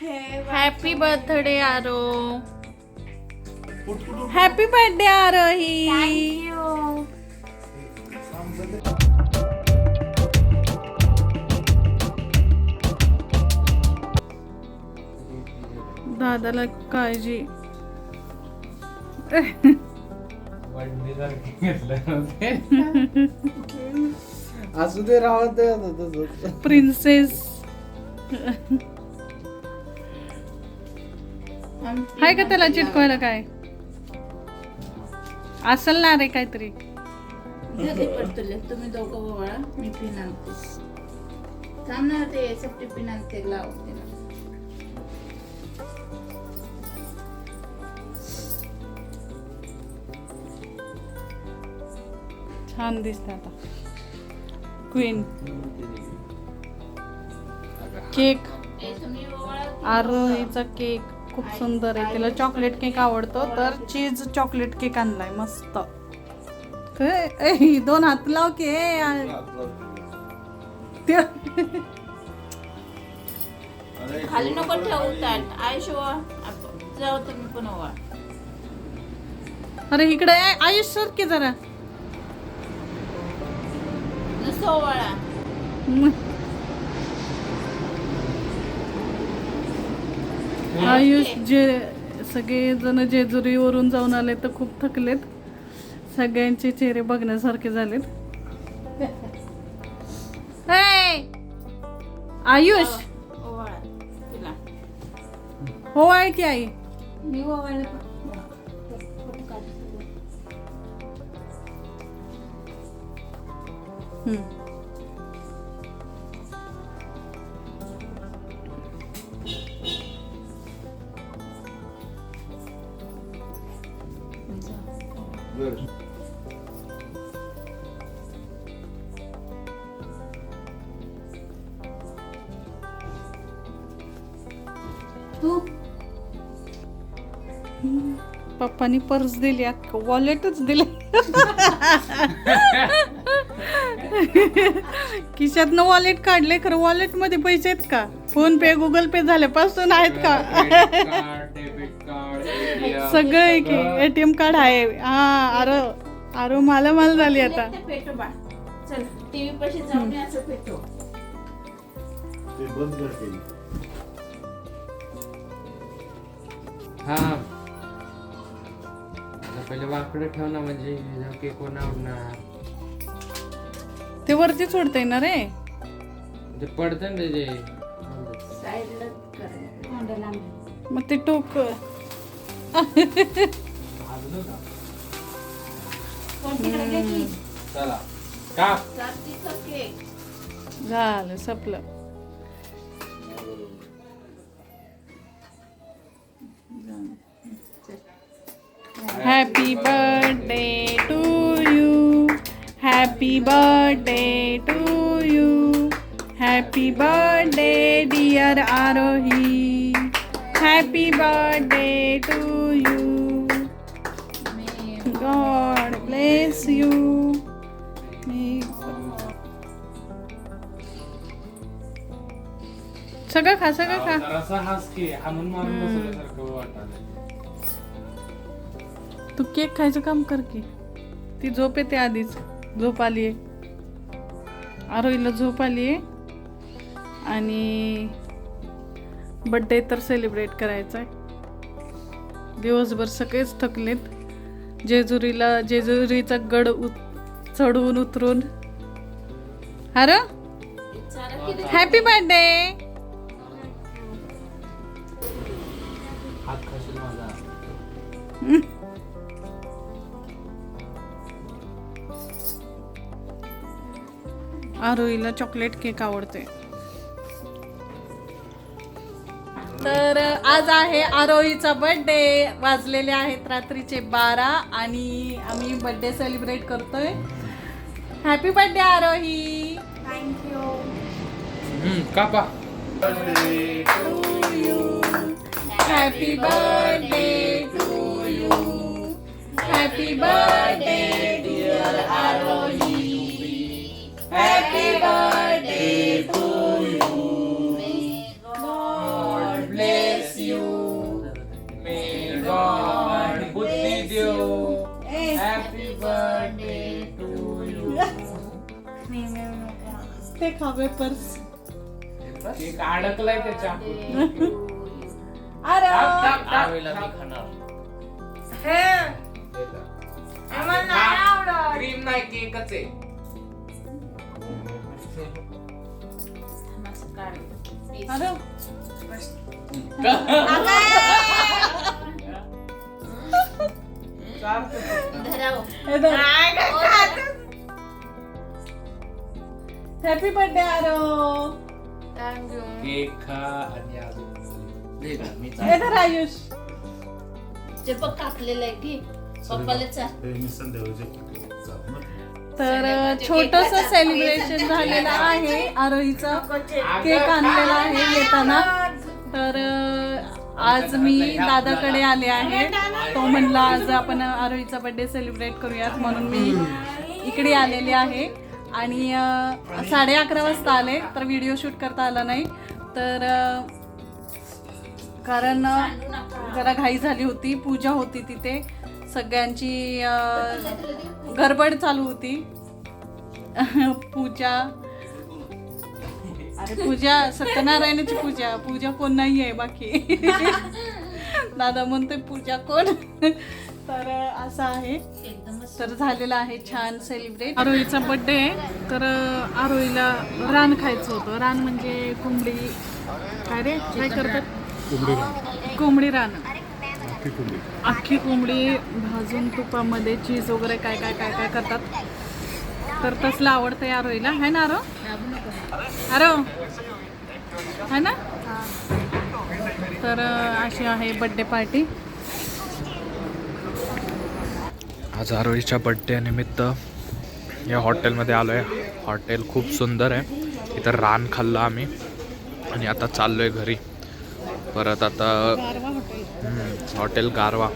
Happy birthday Aaro happy birthday Aarohi दादाला काळजी. असू दे राहत. प्रिन्सेस हाय का त्याला चिटकवायला काय? असेल ना रे काहीतरी. तुम्ही दोघं मी पिन आणते. थांब ना ते सेफ्टी पिन आणते लावते ना. छान दिसते आता. क्वीन केक आरोहीचा केक खूप सुंदर आहे. तिला चॉकलेट केक आवडतो तर चीज चॉकलेट केक आणलाय मस्त. दोन हात लाव की खाली नको ठेवू ताट आयुष ओवाळ जाऊ तुम्ही पण ओवाळ अरे इकडे आयुष सर की जरा. नुसतं ओवाळा. आयुष जे सगळे जण जेजुरीवरून जाऊन आले तर खूप थकलेत. सगळ्यांचे चेहरे बघण्यासारखे झालेत. आयुष! हो आहे की आई? मी हम्म. तू? पप्पानी पर्स दिली वॉलेटच दिले. खिशातनं वॉलेट काढले खरं वॉलेटमध्ये पैसे आहेत का? फोन पे गुगल पे झाल्यापासून आहेत का? सगळं आहे की एटीएम कार्ड आहे. हा अरे अरे मला माल झाली आता. ते पेटो बा. चल टीव्ही पाशी जाऊन ये असं पेटो ते बंद करते हा. आता पहिले वाकडं ठेव ना म्हणजे केक कोण आवडणार ते वरती सोडता येणार रे ते पडतं ना ते मग ते टोक. झालं सपलं. Happy birthday to you happy birthday to you happy birthday dear Aarohi happy birthday to you God bless you सगळं खा सगळं खा. तू केक खायचं काम कर की. ती झोप येते आधीच. झोप आली आहे आरोहीला झोप आली आहे आणि बड्डे तर सेलिब्रेट करायचा आहे दिवसभर सगळेच थकलेत. जेजुरीला जेजुरीचा गड उत चढवून उतरून. अरे किती हॅपी बर्थडे आरोहीला चॉकलेट केक आवडते तर आज आहे आरोहीचा बर्थडे वाजलेले आहेत रात्रीचे बारा आणि आम्ही बर्थडे सेलिब्रेट करतोय. Happy birthday Aarohi. हम्म, कापा happy birthday to you happy birthday happy birthday to you ते खावे पर्स. केक अडकलाय त्याच्या. अरे हो. आवडीला मी खाणार. नाही आवडत. क्रीम नाही केकच आहे. अरे. हॅपी बर्थडे आरो. केक खा आणि अजून दे ना, मी हे धर आयुष. जे कापलेलं आहे की तर छोटस सेलिब्रेशन झालेलं आहे. आरोहीचं केक आणलेला आहे? येताना. तर अं, आज मी दादाकडे आले आहे. तो म्हणला आज आपण आरोहीचा बर्थडे सेलिब्रेट करूयात. म्हणून मी इकडे आलेले आहे. आणि साडे अकरा वाजता आले तर व्हिडिओ शूट करता आला नाही. तर कारण जरा घाई झाली होती पूजा होती तिथे. सगळ्यांची गडबड चालू होती. पूजा अरे पूजा सत्यनारायणाची पूजा. पूजा कोण नाही आहे बाकी. दादा म्हणतोय पूजा कोण? तर असं आहे. तर झालेलं आहे छान सेलिब्रेट आरोहीचा बर्थडे आहे. तर आरोहीला रान खायचं होतं. रान म्हणजे कोंबडी. काय रे? काय करतात? कोंबडी रान. अख्खी कोंबडी. भाजून तुपामध्ये चीज वगैरे काय काय काय काय करतात? तर तसलं आवडतं आरोहीला है ना आरो? नको आरो? है ना? तर अशी आहे बर्थडे पार्टी आज आरोहीच्या बड्डे निमित्त या हॉटेलमध्ये आलो आहे हॉटेल खूप सुंदर आहे. इथं रान खाल्लं आम्ही. आणि आता चाललो आहे घरी. परत आता हॉटेल गारवा.